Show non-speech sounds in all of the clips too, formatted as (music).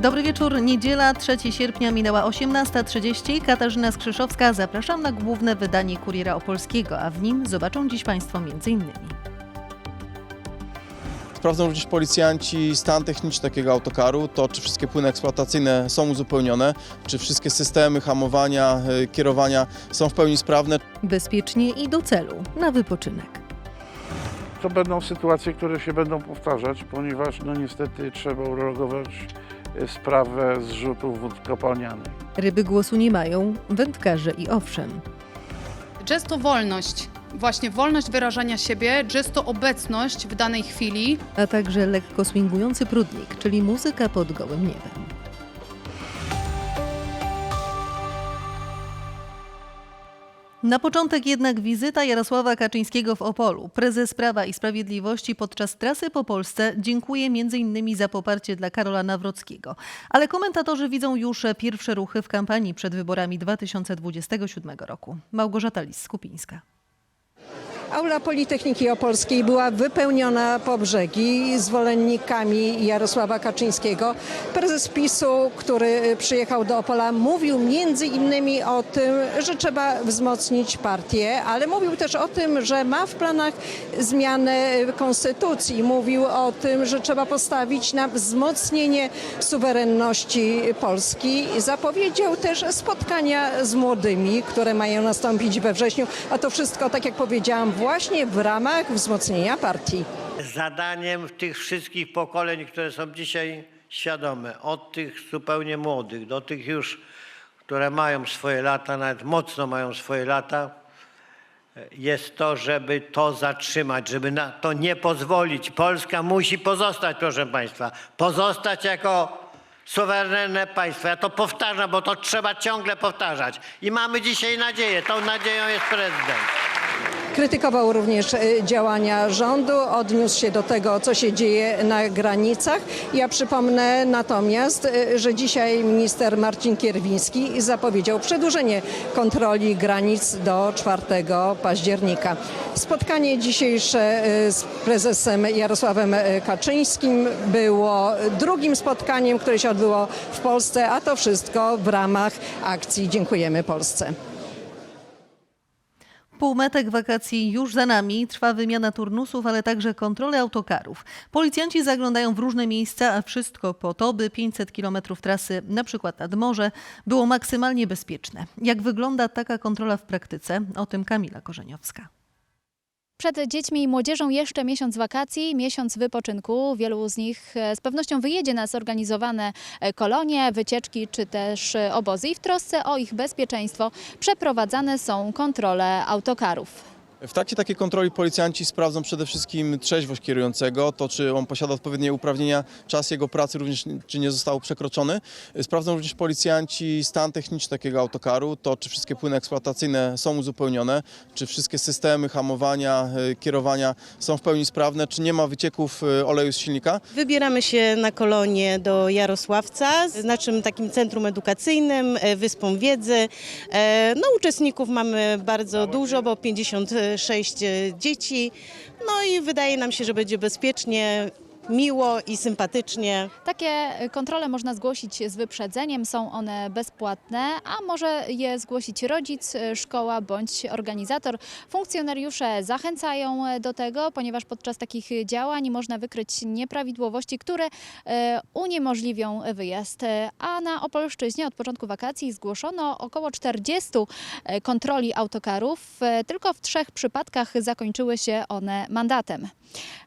Dobry wieczór, niedziela 3 sierpnia minęła 18.30. Katarzyna Skrzyszowska, zapraszam na główne wydanie Kuriera Opolskiego, a w nim zobaczą dziś Państwo m.in. Sprawdzą również policjanci stan techniczny takiego autokaru, to czy wszystkie płyny eksploatacyjne są uzupełnione, czy wszystkie systemy hamowania, y, kierowania są w pełni sprawne. Bezpiecznie i do celu, na wypoczynek. To będą sytuacje, które się będą powtarzać, ponieważ no niestety trzeba uregulować e, sprawę zrzutów wód kopalnianych. Ryby głosu nie mają, wędkarze i owszem. Jazz to wolność. Właśnie wolność wyrażania siebie, jazz to obecność w danej chwili. A także lekko swingujący prudnik, czyli muzyka pod gołym niebem. Na początek jednak wizyta Jarosława Kaczyńskiego w Opolu. Prezes Prawa i Sprawiedliwości podczas trasy po Polsce dziękuje m.in. za poparcie dla Karola Nawrockiego. Ale komentatorzy widzą już pierwsze ruchy w kampanii przed wyborami 2027 roku. Małgorzata Lis-Skupińska. Aula Politechniki Opolskiej była wypełniona po brzegi zwolennikami Jarosława Kaczyńskiego. Prezes PiSu, który przyjechał do Opola, mówił między innymi o tym, że trzeba wzmocnić partię, ale mówił też o tym, że ma w planach zmianę konstytucji. Mówił o tym, że trzeba postawić na wzmocnienie suwerenności Polski. Zapowiedział też spotkania z młodymi, które mają nastąpić we wrześniu, a to wszystko, tak jak powiedziałam, właśnie w ramach wzmocnienia partii. zadaniem tych wszystkich pokoleń, które są dzisiaj świadome, od tych zupełnie młodych do tych już, które mają swoje lata, nawet mocno mają swoje lata, jest to, żeby to zatrzymać, żeby na to nie pozwolić. Polska musi pozostać, proszę Państwa, pozostać jako suwerenne państwo. Ja to powtarzam, bo to trzeba ciągle powtarzać. I mamy dzisiaj nadzieję, tą nadzieją jest prezydent. Krytykował również e, działania rządu, odniósł się do tego, co się dzieje na granicach. Ja przypomnę natomiast, e, że dzisiaj minister Marcin Kierwiński zapowiedział przedłużenie kontroli granic do 4 października. Spotkanie dzisiejsze e, z prezesem Jarosławem Kaczyńskim było drugim spotkaniem, które się odbyło w Polsce, a to wszystko w ramach akcji Dziękujemy Polsce. Półmetek wakacji już za nami, trwa wymiana turnusów, ale także kontrole autokarów. Policjanci zaglądają w różne miejsca, a wszystko po to, by 500 km trasy, na przykład nad morze, było maksymalnie bezpieczne. Jak wygląda taka kontrola w praktyce? O tym Kamila Korzeniowska. Przed dziećmi i młodzieżą jeszcze miesiąc wakacji, miesiąc wypoczynku. Wielu z nich e, z pewnością wyjedzie na zorganizowane e, kolonie, wycieczki czy też e, obozy i w trosce o ich bezpieczeństwo przeprowadzane są kontrole autokarów. W trakcie takiej kontroli policjanci sprawdzą przede wszystkim trzeźwość kierującego, to czy on posiada odpowiednie uprawnienia, czas jego pracy również czy nie został przekroczony. Sprawdzą również policjanci stan techniczny takiego autokaru, to czy wszystkie płyny eksploatacyjne są uzupełnione, czy wszystkie systemy hamowania, y, kierowania są w pełni sprawne, czy nie ma wycieków y, oleju z silnika. Wybieramy się na kolonie do Jarosławca, z naszym takim centrum edukacyjnym, e, Wyspą Wiedzy. E, No, uczestników mamy bardzo dużo, bo 56 dzieci. No i wydaje nam się, że będzie bezpiecznie, miło i sympatycznie. Takie kontrole można zgłosić z wyprzedzeniem, są one bezpłatne, a może je zgłosić rodzic, szkoła bądź organizator. Funkcjonariusze zachęcają do tego, ponieważ podczas takich działań można wykryć nieprawidłowości, które e, uniemożliwią wyjazd. A na Opolszczyźnie od początku wakacji zgłoszono około 40 e, kontroli autokarów. E, Tylko w trzech przypadkach zakończyły się one mandatem.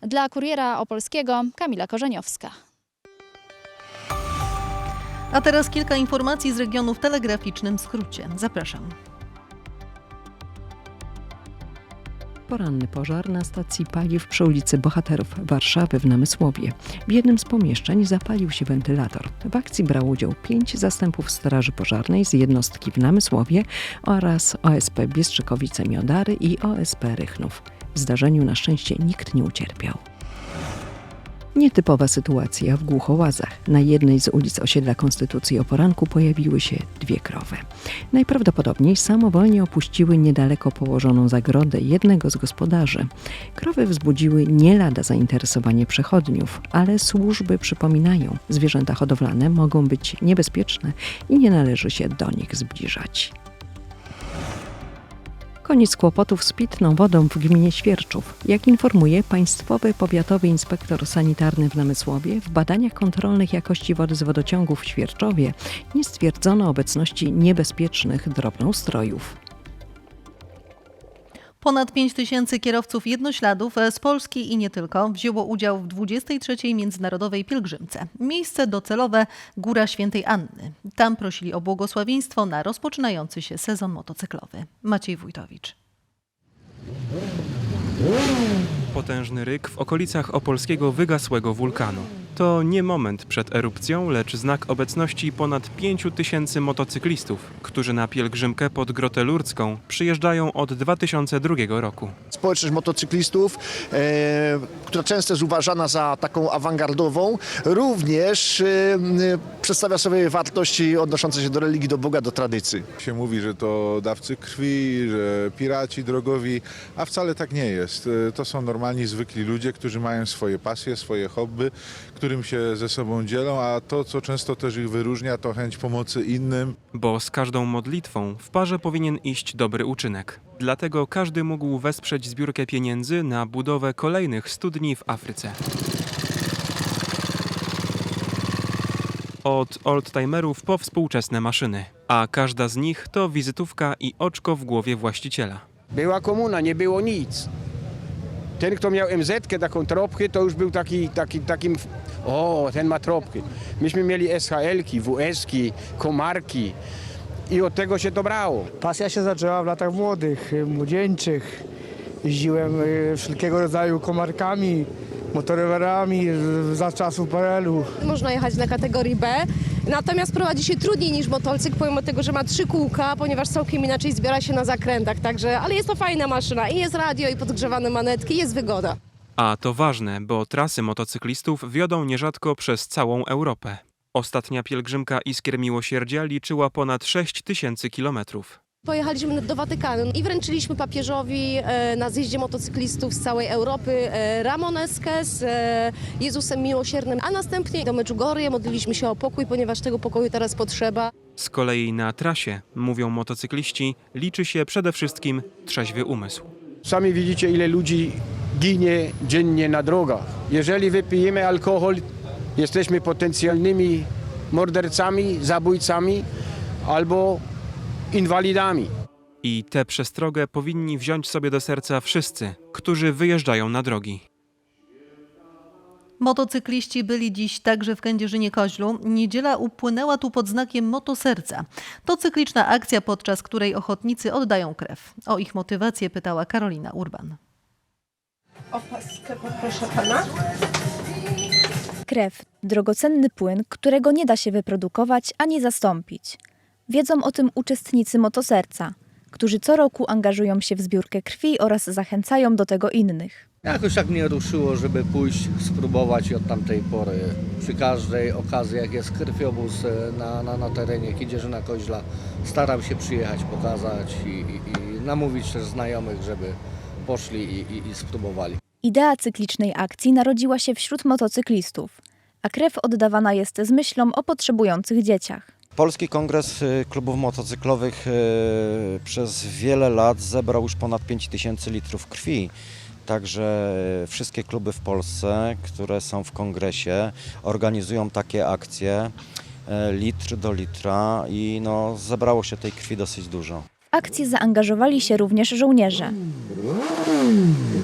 Dla Kuriera Opolskiego Kamila Korzeniowska. A teraz kilka informacji z regionu w telegraficznym skrócie. Zapraszam. Poranny pożar na stacji paliw przy ulicy Bohaterów Warszawy w Namysłowie. W jednym z pomieszczeń zapalił się wentylator. W akcji brał udział pięć zastępów Straży Pożarnej z jednostki w Namysłowie oraz OSP Biestrzykowice-Miodary i OSP Rychnów. W zdarzeniu na szczęście nikt nie ucierpiał. Nietypowa sytuacja w Głuchołazach. Na jednej z ulic osiedla Konstytucji o poranku pojawiły się dwie krowy. Najprawdopodobniej samowolnie opuściły niedaleko położoną zagrodę jednego z gospodarzy. Krowy wzbudziły nie lada zainteresowanie przechodniów, ale służby przypominają, zwierzęta hodowlane mogą być niebezpieczne i nie należy się do nich zbliżać. Koniec kłopotów z pitną wodą w gminie Świerczów. Jak informuje Państwowy Powiatowy Inspektor Sanitarny w Namysłowie, w badaniach kontrolnych jakości wody z wodociągów w Świerczowie nie stwierdzono obecności niebezpiecznych drobnoustrojów. Ponad 5 tysięcy kierowców jednośladów z Polski i nie tylko wzięło udział w 23. Międzynarodowej Pielgrzymce. Miejsce docelowe Góra Świętej Anny. Tam prosili o błogosławieństwo na rozpoczynający się sezon motocyklowy. Maciej Wójtowicz. Potężny ryk w okolicach opolskiego wygasłego wulkanu. To nie moment przed erupcją, lecz znak obecności ponad 5 tysięcy motocyklistów, którzy na pielgrzymkę pod Grotę Lurdzką przyjeżdżają od 2002 roku. społeczność motocyklistów, e, która często jest uważana za taką awangardową, również e, przedstawia sobie wartości odnoszące się do religii, do Boga, do tradycji. się mówi, że to dawcy krwi, że piraci drogowi, a wcale tak nie jest. E, To są normalni, zwykli ludzie, którzy mają swoje pasje, swoje hobby, którym się ze sobą dzielą, a to, co często też ich wyróżnia, to chęć pomocy innym. Bo z każdą modlitwą w parze powinien iść dobry uczynek. Dlatego każdy mógł wesprzeć zbiórkę pieniędzy na budowę kolejnych studni w Afryce. Od oldtimerów po współczesne maszyny, a każda z nich to wizytówka i oczko w głowie właściciela. Była komuna, nie było nic. Ten, kto miał MZ, taką tropkę, to już był taki, taki, takim, o, ten ma tropkę. Myśmy mieli SHL-ki, WS-ki, komarki i od tego się to brało. Pasja się zaczęła w latach młodych, y, młodzieńczych. Jeździłem y, wszelkiego rodzaju komarkami, motorowerami za czasów PRL-u. Można jechać na kategorii B, natomiast prowadzi się trudniej niż motocykl, pomimo tego, że ma trzy kółka, ponieważ całkiem inaczej zbiera się na zakrętach, także, ale jest to fajna maszyna i jest radio i podgrzewane manetki, jest wygoda. A to ważne, bo trasy motocyklistów wiodą nierzadko przez całą Europę. Ostatnia pielgrzymka Iskier Miłosierdzia liczyła ponad 6 tysięcy kilometrów. Pojechaliśmy do Watykanu i wręczyliśmy papieżowi e, na zjeździe motocyklistów z całej Europy e, Ramoneskę z e, Jezusem Miłosiernym, a następnie do Medjugorje modliliśmy się o pokój, ponieważ tego pokoju teraz potrzeba. Z kolei na trasie, mówią motocykliści, liczy się przede wszystkim trzeźwy umysł. Sami widzicie, ile ludzi ginie dziennie na drogach. Jeżeli wypijemy alkohol, jesteśmy potencjalnymi mordercami, zabójcami albo inwalidami. I tę przestrogę powinni wziąć sobie do serca wszyscy, którzy wyjeżdżają na drogi. Motocykliści byli dziś także w Kędzierzynie-Koźlu. Niedziela upłynęła tu pod znakiem Motoserca. To cykliczna akcja, podczas której ochotnicy oddają krew. O ich motywację pytała Karolina Urban. Opaskę poproszę pana. Krew drogocenny płyn, którego nie da się wyprodukować ani zastąpić. Wiedzą o tym uczestnicy Motoserca, którzy co roku angażują się w zbiórkę krwi oraz zachęcają do tego innych. Jakoś tak mnie ruszyło, żeby pójść, spróbować i od tamtej pory. Przy każdej okazji, jak jest krwiobóz e, na, na, na terenie Kędzierzyna Koźla, staram się przyjechać, pokazać i, i, i namówić też znajomych, żeby poszli i, i, i spróbowali. Idea cyklicznej akcji narodziła się wśród motocyklistów, a krew oddawana jest z myślą o potrzebujących dzieciach. Polski Kongres y, Klubów Motocyklowych y, przez wiele lat zebrał już ponad 5000 litrów krwi. Także wszystkie kluby w Polsce, które są w kongresie, organizują takie akcje y, litr do litra i no, zebrało się tej krwi dosyć dużo. Akcję zaangażowali się również żołnierze.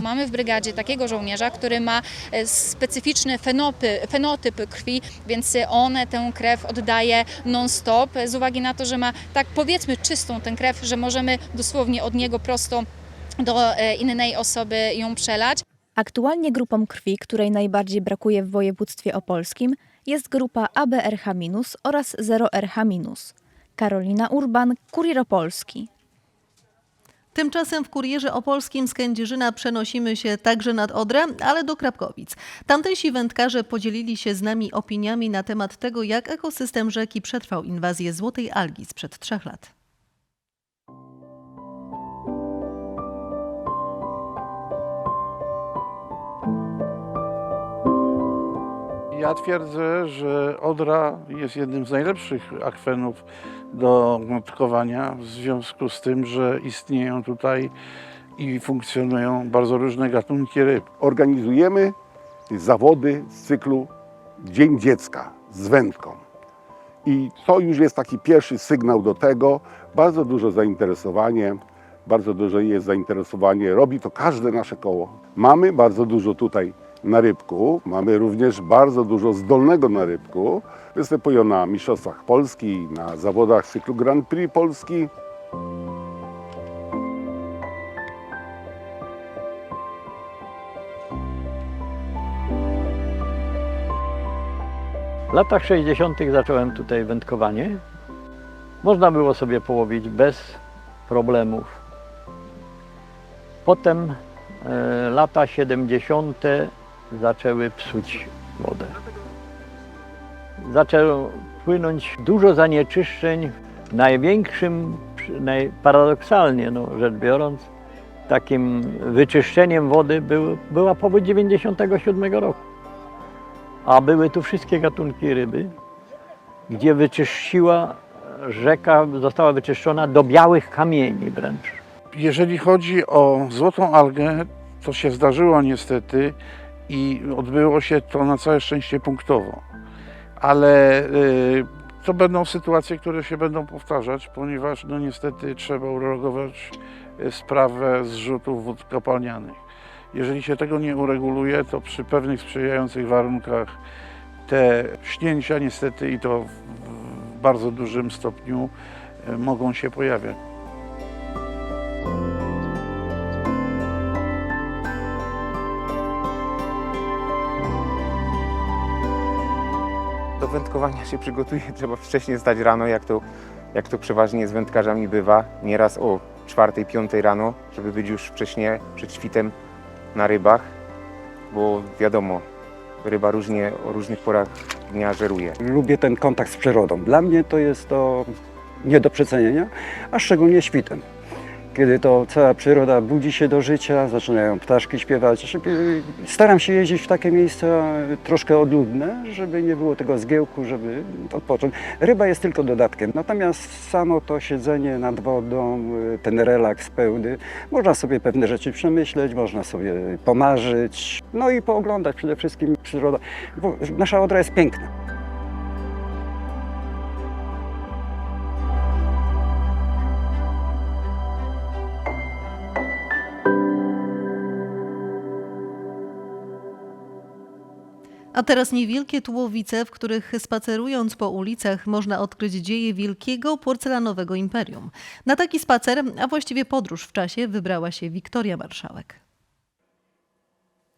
Mamy w brygadzie takiego żołnierza, który ma e, specyficzny fenopy, fenotyp krwi, więc on tę krew oddaje non-stop z uwagi na to, że ma tak powiedzmy czystą tę krew, że możemy dosłownie od niego prosto do e, innej osoby ją przelać. Aktualnie grupą krwi, której najbardziej brakuje w województwie opolskim, jest grupa ABRH- oraz 0RH-. Karolina Urban, Kurier Opolski. Tymczasem w Kurierze Opolskim z Kędzierzyna przenosimy się także nad Odrę, ale do Krapkowic. Tamtejsi wędkarze podzielili się z nami opiniami na temat tego, jak ekosystem rzeki przetrwał inwazję złotej algi sprzed trzech lat. Ja twierdzę, że Odra jest jednym z najlepszych akwenów do notkowania w związku z tym, że istnieją tutaj i funkcjonują bardzo różne gatunki ryb. Organizujemy zawody z cyklu Dzień Dziecka z wędką. I to już jest taki pierwszy sygnał do tego. Bardzo duże zainteresowanie, bardzo duże jest zainteresowanie. Robi to każde nasze koło. Mamy bardzo dużo tutaj na rybku. Mamy również bardzo dużo zdolnego na rybku. Występują na Mistrzostwach Polski, na zawodach cyklu Grand Prix Polski. W latach 60. zacząłem tutaj wędkowanie. Można było sobie połowić bez problemów. Potem e, lata 70. zaczęły psuć wodę. Zaczęło płynąć dużo zanieczyszczeń. Największym, paradoksalnie no, rzecz biorąc, takim wyczyszczeniem wody był, była powódź 97 roku a były tu wszystkie gatunki ryby, gdzie wyczyściła rzeka, została wyczyszczona do białych kamieni wręcz. Jeżeli chodzi o złotą algę, to się zdarzyło niestety i odbyło się to na całe szczęście punktowo. Ale y, to będą sytuacje, które się będą powtarzać, ponieważ no niestety trzeba uregulować y, sprawę zrzutów wód kopalnianych. Jeżeli się tego nie ureguluje, to przy pewnych sprzyjających warunkach te śnięcia niestety i to w bardzo dużym stopniu y, mogą się pojawiać. Do wędkowania się przygotuje, (laughs) trzeba wcześniej stać rano, jak to, jak to przeważnie z wędkarzami bywa. Nieraz o 4-5 rano, żeby być już wcześniej, przed świtem na rybach, bo wiadomo, ryba różnie, o różnych porach dnia żeruje. Lubię ten kontakt z przyrodą. Dla mnie to jest to nie do przecenienia, a szczególnie świtem. Kiedy to cała przyroda budzi się do życia, zaczynają ptaszki śpiewać. Staram się jeździć w takie miejsca troszkę odludne, żeby nie było tego zgiełku, żeby odpocząć. Ryba jest tylko dodatkiem, natomiast samo to siedzenie nad wodą, ten relaks pełny, można sobie pewne rzeczy przemyśleć, można sobie pomarzyć, no i pooglądać przede wszystkim przyrodę. Nasza Odra jest piękna. A teraz niewielkie tłowice, w których spacerując po ulicach można odkryć dzieje wielkiego porcelanowego imperium. Na taki spacer, a właściwie podróż w czasie, wybrała się Wiktoria Marszałek.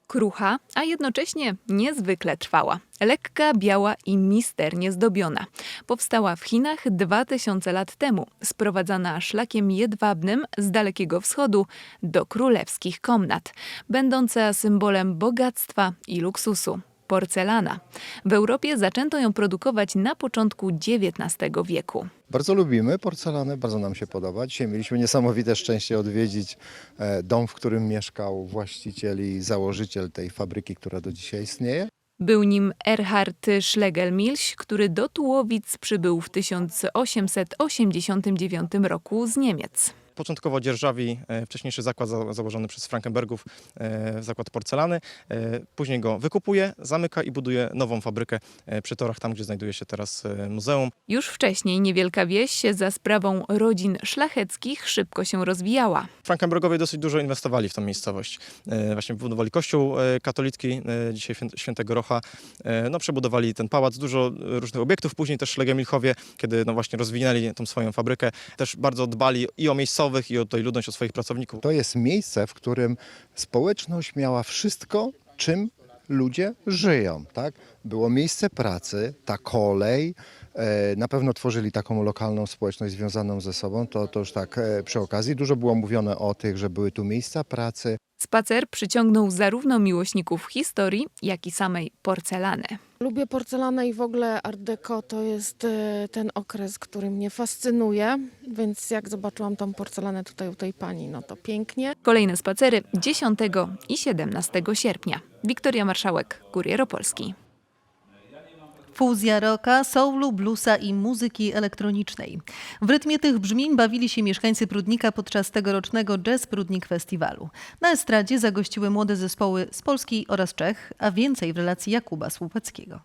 Krucha, a jednocześnie niezwykle trwała. Lekka, biała i misternie zdobiona. Powstała w Chinach 2000 lat temu, sprowadzana szlakiem jedwabnym z Dalekiego Wschodu do królewskich komnat, będąca symbolem bogactwa i luksusu. Porcelana. W Europie zaczęto ją produkować na początku XIX wieku. Bardzo lubimy porcelanę, bardzo nam się podoba. Dzisiaj mieliśmy niesamowite szczęście odwiedzić e, dom, w którym mieszkał właściciel i założyciel tej fabryki, która do dzisiaj istnieje. Był nim Erhard Schlegelmilch, który do Tułowic przybył w 1889 roku z Niemiec. Początkowo dzierżawi e, wcześniejszy zakład za- założony przez Frankenbergów, e, zakład porcelany. E, Później go wykupuje, zamyka i buduje nową fabrykę przy torach, tam gdzie znajduje się teraz muzeum. Już wcześniej niewielka wieś za sprawą rodzin szlacheckich szybko się rozwijała. Frankenbergowie dosyć dużo inwestowali w tę miejscowość. Właśnie wybudowali kościół katolicki, dzisiaj świę- świętego Rocha. No, przebudowali ten pałac, dużo różnych obiektów. Później też Szlegemilchowie, kiedy no właśnie rozwinęli tą swoją fabrykę, też bardzo dbali i o i o tej ludność, o swoich pracowników. To jest miejsce, w którym społeczność miała wszystko, czym ludzie żyją. Tak? Było miejsce pracy, ta kolej, e, na pewno tworzyli taką lokalną społeczność związaną ze sobą, to, to już tak e, przy okazji. Dużo było mówione o tych, że były tu miejsca pracy, Spacer przyciągnął zarówno miłośników historii, jak i samej porcelany. Lubię porcelanę i w ogóle Art Deco to jest e, ten okres, który mnie fascynuje, więc jak zobaczyłam tą porcelanę tutaj u tej pani, no to pięknie. Kolejne spacery 10 i 17 sierpnia. Wiktoria Marszałek, Kurier Opolski. Fuzja rocka, soulu, bluesa i muzyki elektronicznej. W rytmie tych brzmień bawili się mieszkańcy Prudnika podczas tegorocznego Jazz Prudnik Festiwalu. Na estradzie zagościły młode zespoły z Polski oraz Czech, a więcej w relacji Jakuba Słupeckiego.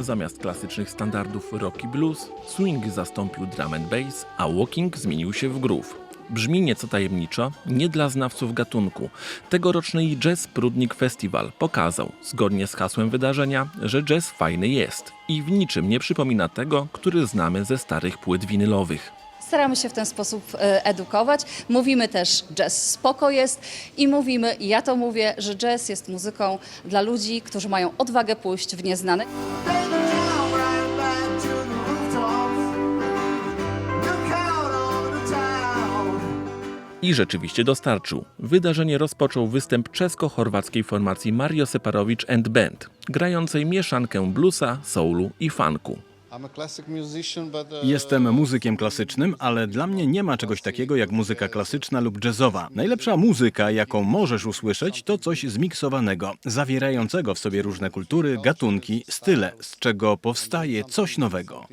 Zamiast klasycznych standardów rock i blues, swing zastąpił drum and bass, a walking zmienił się w groove. Brzmi nieco tajemniczo, nie dla znawców gatunku. Tegoroczny Jazz Prudnik Festival pokazał, zgodnie z hasłem wydarzenia, że jazz fajny jest i w niczym nie przypomina tego, który znamy ze starych płyt winylowych. Staramy się w ten sposób e, edukować. Mówimy też, jazz spoko jest i mówimy, ja to mówię, że jazz jest muzyką dla ludzi, którzy mają odwagę pójść w nieznane. I rzeczywiście dostarczył. Wydarzenie rozpoczął występ czesko-chorwackiej formacji Mario Separowicz and Band, grającej mieszankę bluesa, soulu i funku. Jestem muzykiem klasycznym, ale dla mnie nie ma czegoś takiego jak muzyka klasyczna lub jazzowa. Najlepsza muzyka, jaką możesz usłyszeć, to coś zmiksowanego, zawierającego w sobie różne kultury, gatunki, style, z czego powstaje coś nowego.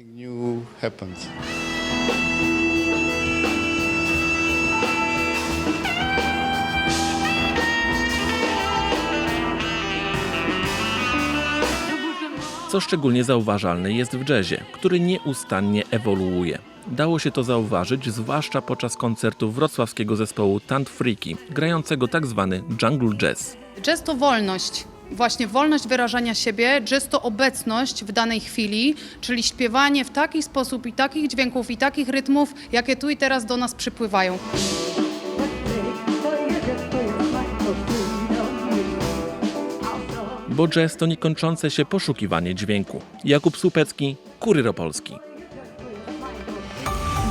Co szczególnie zauważalne jest w jazzie, który nieustannie ewoluuje. Dało się to zauważyć zwłaszcza podczas koncertu wrocławskiego zespołu Tant Freaky, grającego tak zwany jungle jazz. Jazz to wolność. Właśnie wolność wyrażania siebie, jazz to obecność w danej chwili, czyli śpiewanie w taki sposób i takich dźwięków i takich rytmów, jakie tu i teraz do nas przypływają. Bo jazz to niekończące się poszukiwanie dźwięku. Jakub Słupecki, Kurier Opolski.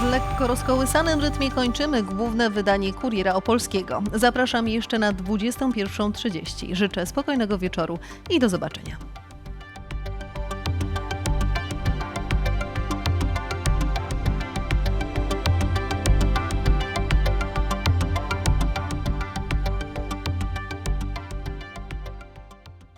W lekko rozkołysanym rytmie kończymy główne wydanie Kuriera Opolskiego. Zapraszam jeszcze na 21.30. Życzę spokojnego wieczoru i do zobaczenia.